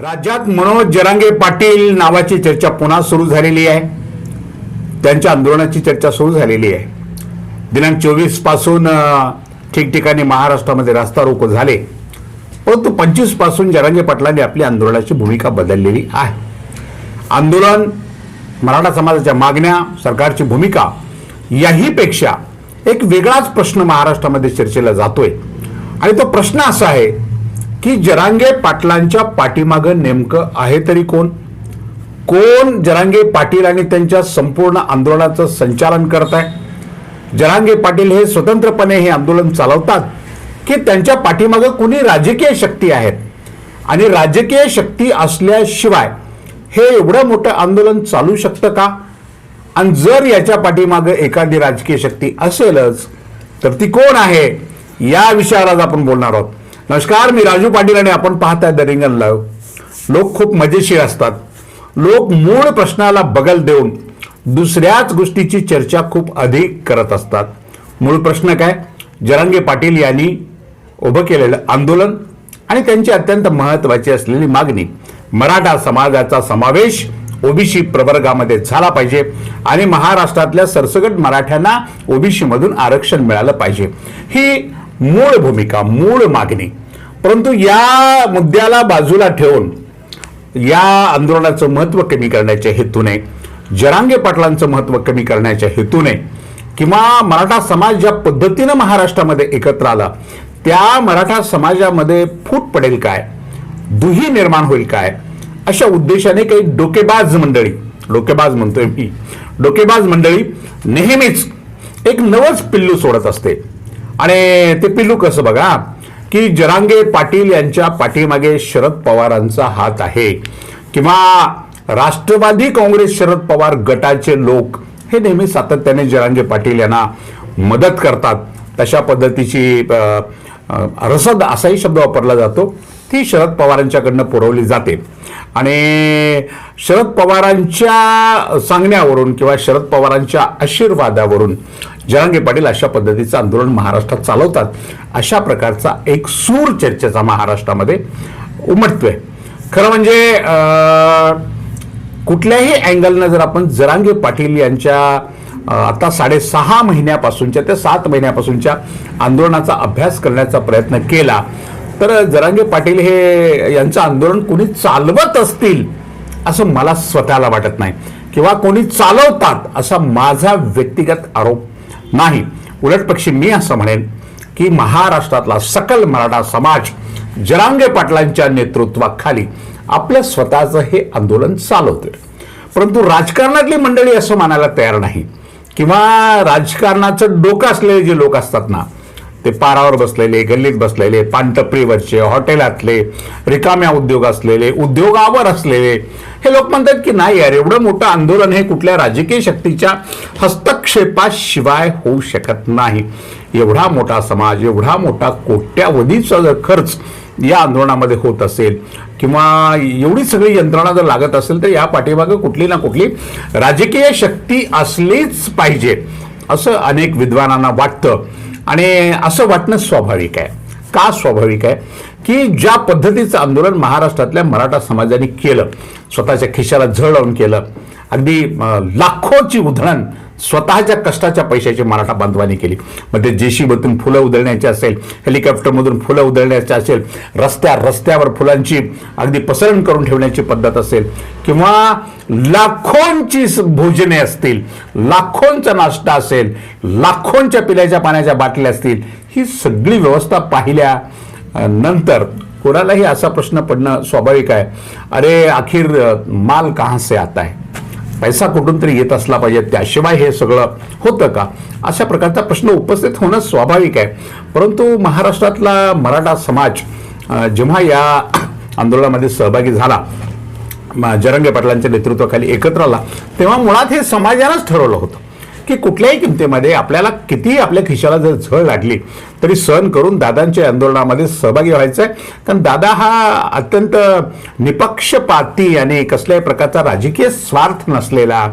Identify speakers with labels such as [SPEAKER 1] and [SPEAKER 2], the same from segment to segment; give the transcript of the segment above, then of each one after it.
[SPEAKER 1] राज्यात मनोज जरांगे पाटील नावाची चर्चा पुन्हा सुरू झालेली आहे. त्यांच्या आंदोलनाची चर्चा सुरू झालेली आहे. दिनांक चोवीसपासून ठिकठिकाणी महाराष्ट्रामध्ये रास्ता रोको झाले. परंतु पंचवीसपासून जरांगे पाटलांनी आपली आंदोलनाची भूमिका बदललेली आहे. आंदोलन मराठा समाजाच्या मागण्या सरकारची भूमिका याहीपेक्षा एक वेगळाच प्रश्न महाराष्ट्रामध्ये चर्चेला जातोय. आणि तो प्रश्न असा आहे की जरांगे पाटलांच्या पाठीमागं नेमकं आहे तरी कोण? कोण जरांगे पाटील आणि त्यांच्या संपूर्ण आंदोलनाचं संचालन करत आहे जरांगे पाटील हे स्वतंत्रपणे हे आंदोलन चालवतात की त्यांच्या पाठीमागं कुणी राजकीय शक्ती आहेत? आणि राजकीय शक्ती असल्याशिवाय हे एवढं मोठं आंदोलन चालू शकतं का? आणि जर याच्या पाठीमागं एखादी राजकीय शक्ती असेलच तर ती कोण आहे? या विषयावर आज आपण बोलणार आहोत. नमस्कार मी राजू पाटील आणि आपण पाहताय द रिंगण लाईव्ह. लोक खूप मजेशीर असतात. लोक मूळ प्रश्नाला बगल देऊन दुसऱ्याच गोष्टीची चर्चा खूप अधिक करत असतात. मूळ प्रश्न काय? जरांगे पाटील यांनी उभं केलेलं आंदोलन आणि त्यांची अत्यंत महत्वाची असलेली मागणी. मराठा समाजाचा समावेश ओबीसी प्रवर्गामध्ये झाला पाहिजे आणि महाराष्ट्रातल्या सरसगट मराठ्यांना ओबीसीमधून आरक्षण मिळालं पाहिजे. ही मूळ भूमिका मूळ मागणी. परंतु या मुद्द्याला बाजूला ठेवून या आंदोलनाचं महत्त्व कमी करण्याच्या हेतूने जरांगे पाटलांचं महत्त्व कमी करण्याच्या हेतूने किंवा मराठा समाज ज्या पद्धतीनं महाराष्ट्रामध्ये एकत्र आला त्या मराठा समाजामध्ये फूट पडेल काय? दुही निर्माण होईल काय? अशा उद्देशाने काही डोकेबाज मंडळी डोकेबाज म्हणतोय मी डोकेबाज मंडळी नेहमीच एक नवच पिल्लू सोडत असते. आणि ते पिल्लू कसं बघा? की जरांगे पाटील यांच्या पाठीमागे शरद पवारांचा हात आहे. किंवा राष्ट्रवादी काँग्रेस शरद पवार गटाचे लोक हे नेहमी सातत्याने जरांगे पाटील यांना मदत करतात. तशा पद्धतीची रसद असाही शब्द वापरला जातो. ती शरद पवारांच्याकडनं पुरवली जाते. आणि शरद पवारांच्या सांगण्यावरून किंवा शरद पवारांच्या आशीर्वादावरून जरांगे पाटील अशा पद्धतीचं आंदोलन महाराष्ट्रात चालवतात अशा प्रकारचा एक सूर चर्चेचा महाराष्ट्रामध्ये उमटतोय. खरं म्हणजे कुठल्याही अँगलनं जर आपण जरांगे पाटील यांच्या आता साडेसहा महिन्यापासूनच्या ते सात महिन्यापासूनच्या आंदोलनाचा अभ्यास करण्याचा प्रयत्न केला तर जरांगे पाटील हे यांचं आंदोलन कोणी चालवत असतील असं मला स्वतःला वाटत नाही. किंवा कोणी चालवतात असा माझा व्यक्तिगत आरोप नाही. उलटपक्षी मी असं म्हणेन की महाराष्ट्रातला सकल मराठा समाज जरांगे पाटलांच्या नेतृत्वाखाली आपलं स्वतःचं हे आंदोलन चालवते परंतु राजकारणातली मंडळी असं मानायला तयार नाही. किंवा राजकारणाचं डोकं असलेले जे लोक असतात ना ते पारावर बसलेले गल्लीत बसलेले पानटपरीवरचे हॉटेलातले रिकाम्या उद्योग असलेले उद्योगावर असलेले हे लोक म्हणतात की नाही यार एवढं मोठं आंदोलन हे कुठल्या राजकीय शक्तीच्या हस्तक्षेपाशिवाय होऊ शकत नाही. एवढा मोठा समाज एवढा मोठा कोट्यावधीचा जर खर्च या आंदोलनामध्ये होत असेल किंवा एवढी सगळी यंत्रणा जर लागत असेल तर या पाठीमागं कुठली ना कुठली राजकीय शक्ती असलीच पाहिजे असं अनेक विद्वानांना वाटतं. आणि असं वाटणं स्वाभाविक आहे. का स्वाभाविक आहे? की ज्या पद्धतीचं आंदोलन महाराष्ट्रातल्या मराठा समाजाने केलं स्वतःच्या खिशाला झळ लावून केलं अगदी लाखोची उधळण स्वतःच्या कष्टाच्या पैशाची मराठा बांधवांनी केली. मग ते जेशीमधून फुलं उधळण्याची असेल हेलिकॉप्टरमधून फुलं उधळण्याची असेल रस्त्या रस्त्यावर फुलांची अगदी पसरण करून ठेवण्याची पद्धत असेल किंवा लाखोंची भोजने असतील लाखोंचा नाश्ता असेल लाखोंच्या पिण्याच्या पाण्याच्या बाटल्या असतील ही सगळी व्यवस्था पाहिल्या नंतर कोणालाही असा प्रश्न पडणं स्वाभाविक आहे. अरे अखेर माल कहाँ से आता है? पैसा कुठून तरी येत असला पाहिजे त्याशिवाय हे सगळं होतं का? अशा प्रकारचा प्रश्न उपस्थित होणं स्वाभाविक आहे. परंतु महाराष्ट्रातला मराठा समाज जेव्हा या आंदोलनामध्ये सहभागी झाला जरंगे पाटलांच्या नेतृत्वाखाली एकत्र आला तेव्हा मुळात हे समाजालाच ठरवलं होतं. की कुठल्याही किमतीमध्ये आपल्याला कितीही आपल्या खिशाला जर झळ लागली तरी सहन करून दादांच्या आंदोलनामध्ये सहभागी व्हायचं आहे कारण दादा हा अत्यंत निपक्षपाती आणि कसल्याही प्रकारचा राजकीय स्वार्थ नसलेला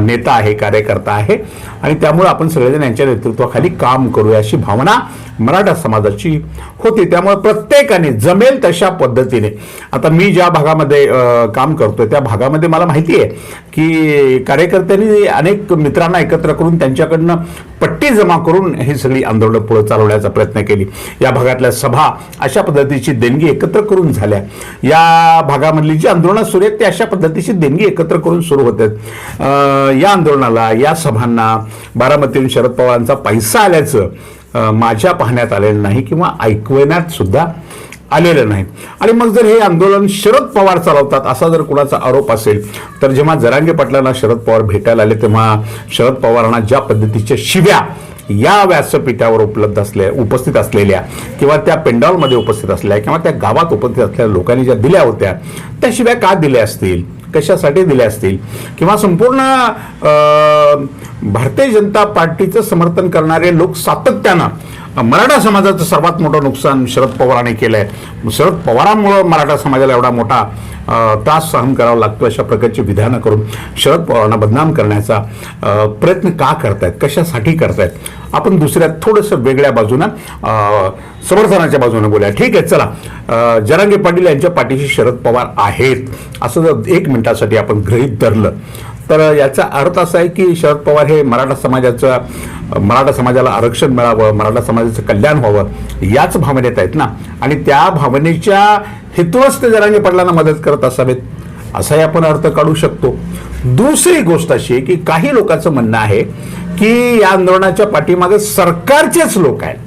[SPEAKER 1] नेता आहे कार्यकर्ता आहे. आणि त्यामुळे आपण सगळेजण यांच्या नेतृत्वाखाली काम करूया अशी भावना मराठा समाजाची होती. त्यामुळे प्रत्येकाने जमेल तशा पद्धतीने. आता मी ज्या भागामध्ये काम करतोय त्या भागामध्ये मला माहिती आहे की कार्यकर्त्यांनी अनेक मित्रांना एकत्र करून त्यांच्याकडनं पट्टी जमा करून ही सगळी आंदोलनं पुढे चालवण्याचा प्रयत्न केली. या भागातल्या सभा अशा पद्धतीची देणगी एकत्र करून झाल्या. या भागामधली जी आंदोलनं सुरू आहेत ते अशा पद्धतीची देणगी एकत्र करून सुरू होत आहेत या आंदोलनाला या सभांना बारामतीहून शरद पवारांचा पैसा आल्याचं माझ्या पाहण्यात आलेलं नाही किंवा ऐकवण्यात सुद्धा आलेलं नाही. आणि मग जर हे आंदोलन शरद पवार चालवतात असा जर कुणाचा आरोप असेल तर जेव्हा जरांगे पाटलांना शरद पवार भेटायला आले तेव्हा शरद पवारांना ज्या पद्धतीच्या शिव्या या व्यासपीठावर उपलब्ध असल्या उपस्थित असलेल्या किंवा त्या पेंडॉलमध्ये उपस्थित असल्या किंवा त्या गावात उपस्थित असलेल्या लोकांनी ज्या दिल्या होत्या त्या शिव्या का दिल्या असतील? कशासाठी दिल्या असतील? किंवा संपूर्ण भारतीय जनता पार्टीचं समर्थन करणारे लोक सातत्यानं मराठा समाजाचं सर्वात मोठं नुकसान शरद पवारांनी आहे शरद पवारांमुळं मराठा समाजाला एवढा मोठा त्रास सहन करावा लागतो अशा प्रकारची विधानं करून शरद पवारांना बदनाम करण्याचा प्रयत्न का करतायत? कशासाठी करतायत? आपण दुसऱ्या थोडंसं वेगळ्या बाजूनं समर्थनाच्या बाजूनं बोलूया. ठीक आहे चला. जरांगे पाटील यांच्या पाठीशी शरद पवार आहेत. असं जर एक मिनिटासाठी आपण गृहीत धरलं तर याचा अर्थ असा आहे की शरद पवार हे मराठा समाजाचं मराठा समाजाला आरक्षण मिळावं मराठा समाजाचं कल्याण व्हावं याच भावनेत आहेत ना. आणि त्या भावनेच्या हेतूनच ते जरांगे पाटलांना मदत करत असावेत असाही आपण अर्थ काढू शकतो. दुसरी गोष्ट अशी आहे की काही लोकांचं म्हणणं आहे की या आंदोलनाच्या पाठीमागे सरकारचेच लोक आहेत.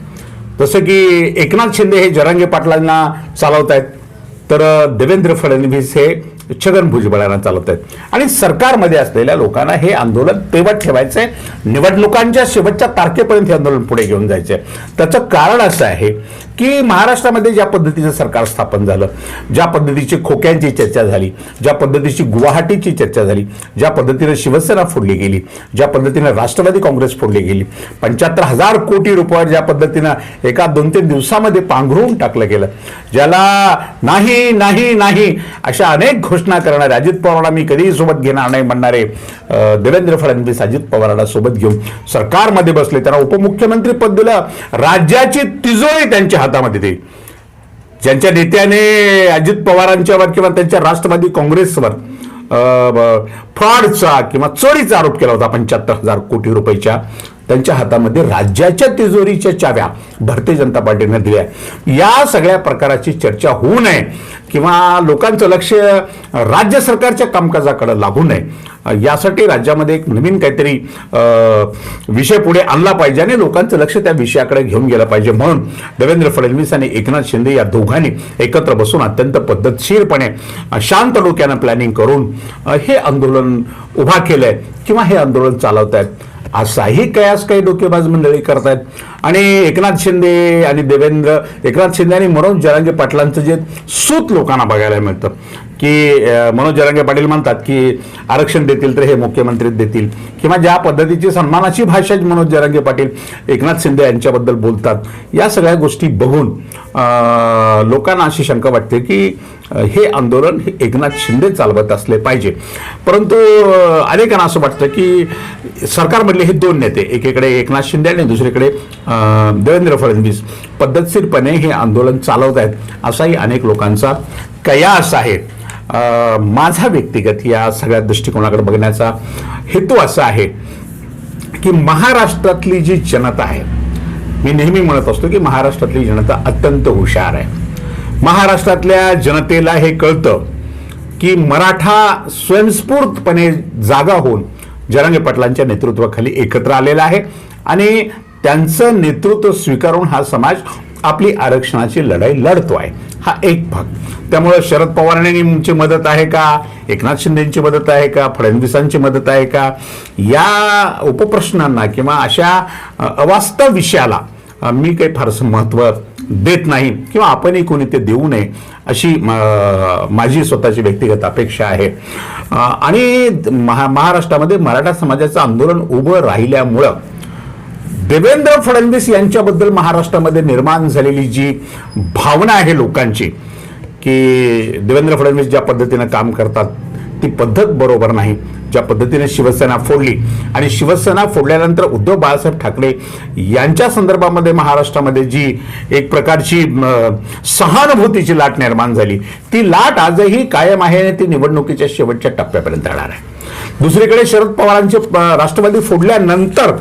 [SPEAKER 1] जसं की एकनाथ शिंदे हे जरांगे पाटलांना चालवत आहेत तर देवेंद्र फडणवीस हे छगन भुजबळांना चालत आहेत. आणि सरकारमध्ये असलेल्या लोकांना हे आंदोलन तेवत आहे निवडणुकांच्या शेवटच्या तारखेपर्यंत हे आंदोलन पुढे घेऊन जायचं आहे त्याचं कारण असं आहे की महाराष्ट्रामध्ये ज्या पद्धतीचं सरकार स्थापन झालं ज्या पद्धतीची खोक्यांची चर्चा झाली ज्या पद्धतीची गुवाहाटीची चर्चा झाली ज्या पद्धतीनं शिवसेना फोडली गेली ज्या पद्धतीनं राष्ट्रवादी काँग्रेस फोडली गेली पंच्याहत्तर हजार कोटी रुपयावर ज्या पद्धतीनं एका दोन तीन दिवसामध्ये पांघरून टाकलं गेलं ज्याला नाही नाही नाही अशा अनेक घोषणा करणारे अजित पवारला मी कधीही सोबत घेणार नाही म्हणणारे देवेंद्र फडणवीस अजित पवाराला सोबत घेऊन सरकारमध्ये बसले त्यांना उपमुख्यमंत्री पद दिलं राज्याची तिजोरी त्यांच्या हातामध्ये ते. ज्यांच्या नेत्याने अजित पवारांच्यावर किंवा त्यांच्या राष्ट्रवादी काँग्रेसवर फ्रॉडचा किंवा चोरीचा आरोप केला होता पंच्याहत्तर हजार कोटी रुपयाच्या त्यांच्या हातामध्ये राज्याच्या तिजोरीच्या चाव्या भारतीय जनता पार्टीने दिल्या या सगळ्या प्रकाराची चर्चा होऊ नये किंवा लोकांचं लक्ष राज्य सरकारच्या कामकाजाकडे लागू नये. यासाठी राज्यामध्ये एक नवीन काहीतरी विषय पुढे आणला पाहिजे आणि लोकांचं लक्ष त्या विषयाकडे घेऊन गेलं पाहिजे. म्हणून देवेंद्र फडणवीस आणि एकनाथ शिंदे या दोघांनी एकत्र बसून अत्यंत पद्धतशीरपणे शांत डोक्यानं प्लॅनिंग करून हे आंदोलन उभा केलंय किंवा हे आंदोलन चालवत आहेत असाही कयास काही डोकेबाज मंडळी करतायत. आणि एकनाथ शिंदे आणि देवेंद्र एकनाथ शिंदे आणि मनोज जरांगे पाटलांचं जे सूत लोकांना बघायला मिळतं. की मनोज जरांगे पाटील म्हणतात की आरक्षण देतील तर हे मुख्यमंत्री देतील. किंवा ज्या पद्धतीची सन्मानाची भाषा मनोज जरांगे पाटील एकनाथ शिंदे यांच्याबद्दल बोलतात या सगळ्या गोष्टी बघून लोकांना अशी शंका वाटते की हे आंदोलन हे एकनाथ शिंदे चालवत असले पाहिजे. परंतु अनेकांना असं वाटतं की सरकारमधले हे दोन नेते एकीकडे एकनाथ शिंदे आणि दुसरीकडे देवेंद्र फडणवीस पद्धतशीरपणे हे आंदोलन चालवत आहेत असाही अनेक लोकांचा कयास आहे. माझा व्यक्तिगत या सगळ्या दृष्टिकोनाकडे बघण्याचा हेतू असा आहे की महाराष्ट्रातली जी जनता आहे मी नेहमी म्हणत असतो की महाराष्ट्रातली जनता अत्यंत हुशार आहे. महाराष्ट्रातल्या जनतेला हे कळतं की मराठा स्वयंस्फूर्तपणे जागा होऊन जरांगे पाटलांच्या नेतृत्वाखाली एकत्र आलेला आहे आणि त्यांचं नेतृत्व स्वीकारून हा समाज आपली आरक्षणाची लढाई लढतो आहे. हा एक भाग. त्यामुळे शरद पवारांची मदत आहे का? एकनाथ शिंदेची मदत आहे का? फडणवीसांची मदत आहे का? या उपप्रश्नांना किंवा अशा अवास्तव विषयाला मी काही फारसं महत्त्व देत नाही किंवा आपणही कोणी ते देऊ नये अशी माझी स्वतःची व्यक्तिगत अपेक्षा आहे. आणि महा महाराष्ट्रामध्ये मराठा समाजाचं आंदोलन उभं राहिल्यामुळं देवेंद्र फडणवीस यांच्याबद्दल महाराष्ट्रामध्ये निर्माण झालेली जी भावना आहे लोकांची की देवेंद्र फडणवीस ज्या पद्धतीनं काम करतात ती पद्धत बरोबर नाही. ज्या पद्धतीने शिवसेना फोडली आणि शिवसेना फोडल्यानंतर उद्धव बाळासाहेब ठाकरे यांच्या संदर्भामध्ये महाराष्ट्रामध्ये जी एक प्रकारची सहानुभूतीची लाट निर्माण झाली. ती लाट आजही कायम आहे आणि ती निवडणुकीच्या शेवटच्या टप्प्यापर्यंत राहणार आहे. दुसरीकडे शरद पवारांचे राष्ट्रवादी फोडल्यानंतर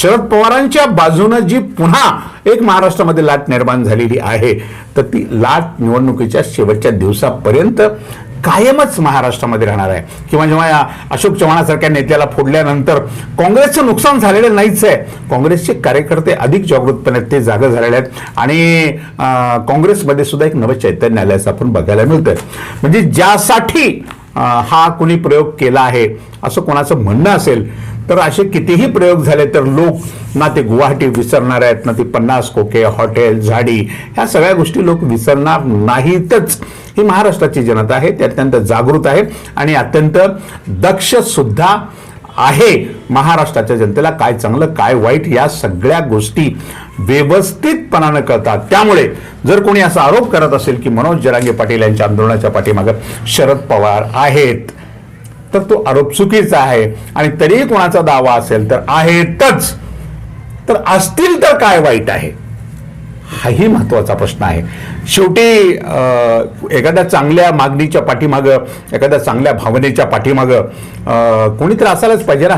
[SPEAKER 1] शरद पवारांच्या बाजूनं जी पुन्हा एक महाराष्ट्रामध्ये लाट निर्माण झालेली आहे तर ती लाट निवडणुकीच्या शेवटच्या दिवसापर्यंत कायमच महाराष्ट्रामध्ये राहणार आहे. किंवा जेव्हा या अशोक चव्हाणासारख्या नेत्याला फोडल्यानंतर काँग्रेसचं नुकसान झालेलं नाहीच आहे. काँग्रेसचे कार्यकर्ते अधिक जागृतपणे ते जागं झालेले आहेत. आणि काँग्रेसमध्ये सुद्धा एक नवं चैतन्य आल्याचं आपण बघायला मिळतंय. म्हणजे ज्यासाठी हा कुणी प्रयोग केला आहे असं कोणाचं म्हणणं असेल तर असे कितीही प्रयोग झाले तर लोक ना ते गुवाहाटी विसरणार आहेत ना ती पन्नास कोके हॉटेल झाडी ह्या सगळ्या गोष्टी लोक विसरणार नाहीतच. ही महाराष्ट्राची जनता आहे ते अत्यंत जागृत आहे आणि अत्यंत दक्ष सुद्धा आहे महाराष्ट्राच्या जनतेला काय चांगलं काय वाईट या सगळ्या गोष्टी व्यवस्थितपणानं कळतात. त्यामुळे जर कोणी असा आरोप करत असेल की मनोज जरांगे पाटील यांच्या आंदोलनाच्या पाठीमागं शरद पवार आहेत तर तो आरोप चुकीचा आहे. आणि तरीही कोणाचा दावा असेल तर आहेतच. तर असतील तर काय वाईट आहे? हाही महत्त्वाचा प्रश्न आहे. शेवटी एखाद्या चांगल्या मागणीच्या पाठीमागं एखाद्या चांगल्या भावनेच्या पाठीमागं कोणीतरी असायलाच पाहिजे ना.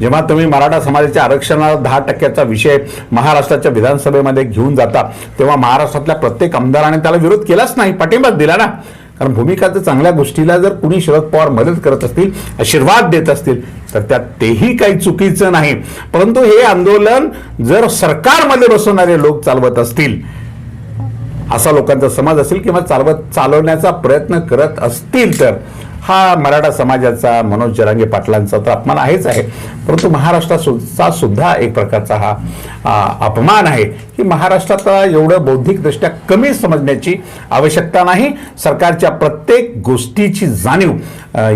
[SPEAKER 1] जेव्हा तुम्ही मराठा समाजाच्या आरक्षणाला दहा टक्क्याचा विषय महाराष्ट्राच्या विधानसभेमध्ये घेऊन जाता तेव्हा महाराष्ट्रातल्या प्रत्येक आमदाराने त्याला विरोध केलाच नाही पाठिंबाच दिला ना. कारण भूमिका तर चांगल्या गोष्टीला जर कुणी शरद पवार मदत करत असतील आशीर्वाद देत असतील तर त्यात तेही काही चुकीचं नाही. परंतु हे आंदोलन जर सरकारमध्ये बसवणारे लोक चालवत असतील असा लोकांचा समाज असेल किंवा चालवत चालवण्याचा प्रयत्न करत असतील तर हा मराठा समाजाचा मनोज जरांगे पाटलांचा तर अपमान आहेच आहे. परंतु महाराष्ट्राचा सुद्धा एक प्रकारचा हा अपमान आहे की महाराष्ट्रातला एवढं बौद्धिकदृष्ट्या कमी समजण्याची आवश्यकता नाही. सरकारच्या प्रत्येक गोष्टीची जाणीव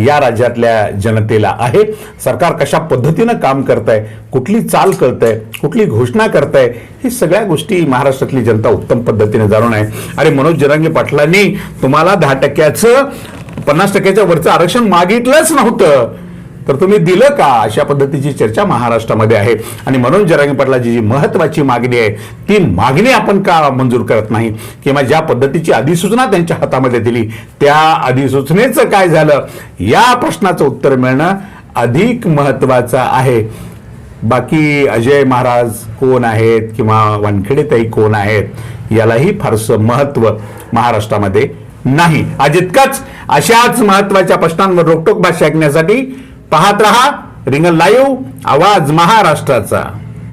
[SPEAKER 1] या राज्यातल्या जनतेला आहे. सरकार कशा पद्धतीनं काम करत आहे कुठली चाल करत आहे कुठली घोषणा करत आहे ही सगळ्या गोष्टी महाराष्ट्रातली जनता उत्तम पद्धतीने जाणून आहे. आणि मनोज जरांगे पाटलांनी तुम्हाला दहा टक्क्याचं पन्नास टक्क्याच्या वरचं आरक्षण मागितलंच नव्हतं. तर तुम्ही दिलं का अशा पद्धतीची चर्चा महाराष्ट्रामध्ये आहे? आणि मनोज जरांगे पाटलाची जी महत्वाची मागणी आहे ती मागणी आपण का मंजूर करत नाही? किंवा ज्या पद्धतीची अधिसूचना त्यांच्या हातामध्ये दिली त्या अधिसूचनेचं काय झालं? या प्रश्नाचं उत्तर मिळणं अधिक महत्वाचं आहे. बाकी अजय महाराज कोण आहेत? किंवा वानखेडेताई कोण आहेत? यालाही फारसं महत्त्व महाराष्ट्रामध्ये नाही. आज इतकंच. अशाच महत्त्वाच्या प्रश्नांवर रोकटोक भाषा ऐकण्यासाठी पाहत रहा. रिंगण लाईव्ह आवाज महाराष्ट्राचा.